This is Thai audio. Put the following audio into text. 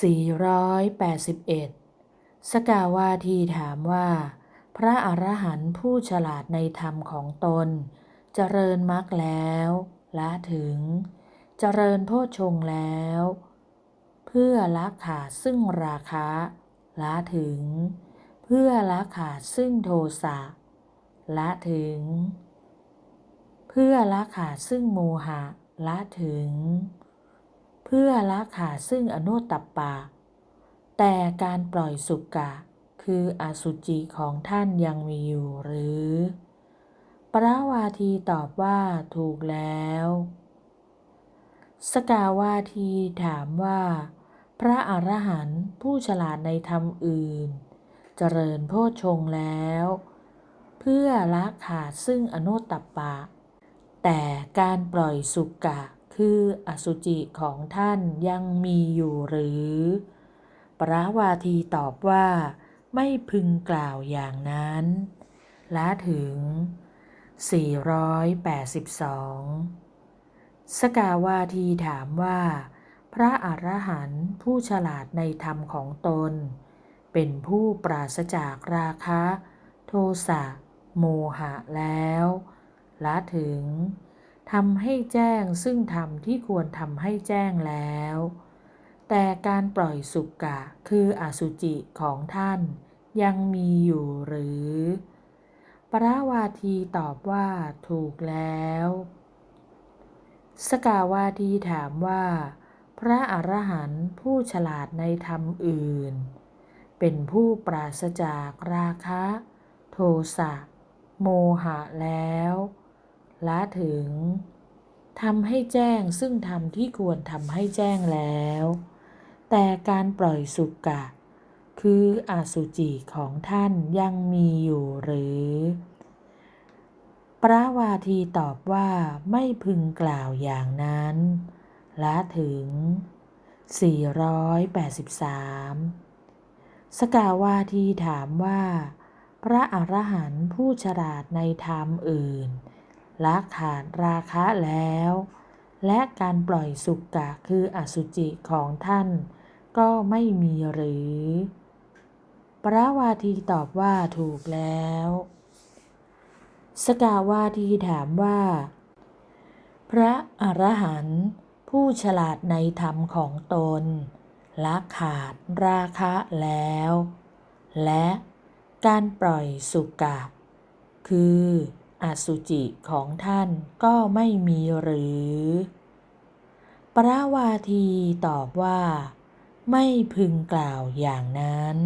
481 สกาวาทีถามว่า พระอรหันต์ผู้ฉลาดในธรรมของตน เจริญมรรคแล้วละถึง เจริญโพชฌงแล้ว เพื่อละขาดซึ่งราคะละถึง เพื่อละขาดซึ่งโทสะละถึง เพื่อละขาดซึ่งโมหะละถึงเพื่อละขาดซึ่งอนุตตปปะแต่การปล่อยสุกะ คืออสุจิของท่านยังมีอยู่หรือปราวาทีตอบว่าถูกแล้ว สกาวาทีถามว่า พระอรหันต์ผู้ฉลาดในธรรมอื่น เจริญโพชฌงแล้ว เพื่อละขาดซึ่งอนุตตปปะแต่การปล่อยสุกะ คืออสุจิของท่านยังมีอยู่หรือ ปราวาทีตอบว่า ไม่พึงกล่าวอย่างนั้นละถึง 482 สกาวาทีถามว่า พระอรหันต์ผู้ฉลาดในธรรมของตน เป็นผู้ปราศจากราคะ โทสะ โมหะแล้วละถึง ทำให้แจ้งซึ่งธรรมที่ควรทำให้แจ้งแล้ว แต่การปล่อยสุกะคืออสุจิของท่านยังมีอยู่หรือ ปราวาทีตอบว่าถูกแล้ว สกาวาทีถามว่า พระอรหันต์ผู้ฉลาดในธรรมอื่น เป็นผู้ปราศจากราคะ โทสะ โมหะแล้ว ละถึงทำให้แจ้งซึ่งธรรมที่ควรทำให้แจ้งแล้ว แต่การปล่อยสุกะ คืออสุจิของท่านยังมีอยู่หรือปราวาทีตอบว่าไม่พึงกล่าวอย่างนั้นละถึง 483 สกาวาทีถามว่า พระอรหันต์ผู้ฉลาดในธรรมอื่น ละขาดราคะแล้ว และการปล่อยสุกกะคืออสุจิของท่าน ก็ไม่มีหรือปราวาทีตอบว่าถูกแล้ว สกาวาทีถามว่า พระอรหันต์ผู้ฉลาดในธรรมของตนละขาดราคะแล้ว และการปล่อยสุกะคือ อสุจิของท่านก็ไม่มีหรือปราวาทีตอบว่า ไม่พึงกล่าวอย่างนั้น